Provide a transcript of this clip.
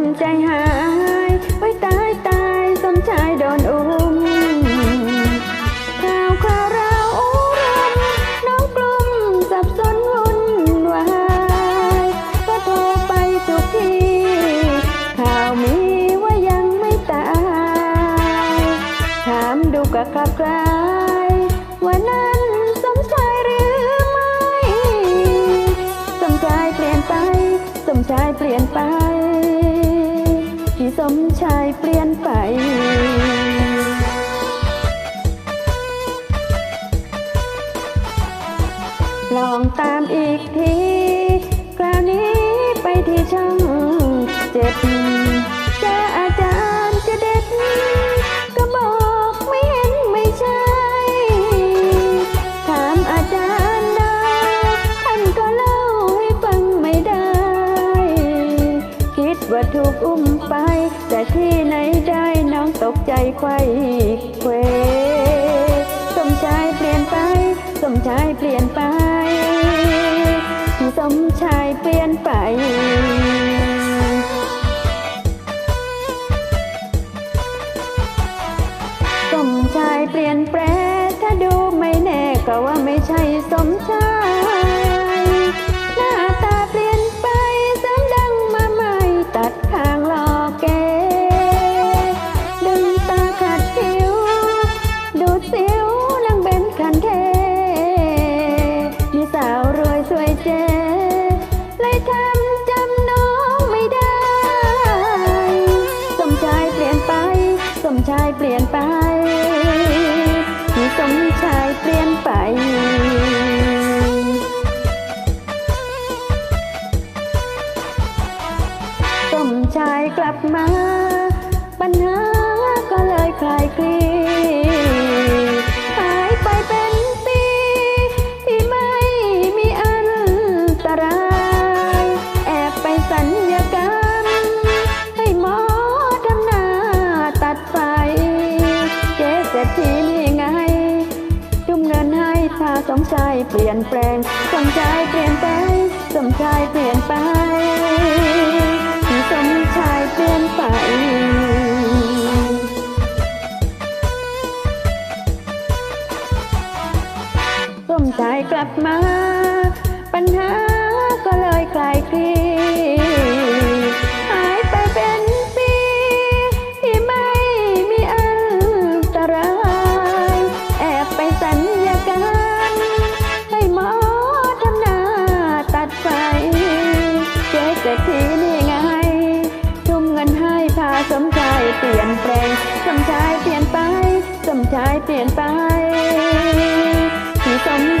ำใจหายไว้ตายตายสมชายโดนอุ้มข่าวคราวเราอุ้มน้องกลุ่มสับสนวุ่นวายก็โทรไปทุกทีข่าวมีว่ายังไม่ตายถามดูกะคลับคลายว่านั้นสมชายหรือไม่ สมชายเปลี่ยนไป สมชายเปลี่ยนไป สมชายเปลี่ยนไปลองตามอีกที คราวนี้ไปที่ช่องเจ็ดเจออาจารย์จะเด็ด ก็บอกไม่เห็นไม่ใช่ ถามอาจารย์ได้ท่านก็เล่าให้ฟังไม่ได้ คิดว่าถูกอุ้ม ที่ไหนได้น้องตกใจไขว้เควสมชายเปลี่ยนไป สมชายเปลี่ยนไป สมชายเปลี่ยนไปสมชายเปลี่ยนแปลถ้าดูไม่แน่ก็ว่าไม่ใช่สมชาย ชายกลับมา ปัญหาก็เลยคลายคลี่หายไปเป็นปีที่ไม่มีอันตราย แอบไปสัญญกรรม ให้หมอทำหน้าตัดไฟเจ๊เศรษฐีนี่ไง จุ่มเงินให้พาสมชายเปลี่ยนแปลงสมชายเปลี่ยนไปสม ลับมา ปัญหาก็เลยคลายคลี่หายไปเป็นปี ที่ไม่มีอันตราย แอบไปสัญญกรรให้หมอทำหน้าตัดไฟเจ๊เศรษฐีนี่ไง ทุ่มเงินให้พาสมชายเปลี่ยนแปลงสมชายเปลี่ยนไปสมชายเปลี่ยนไป ที่สม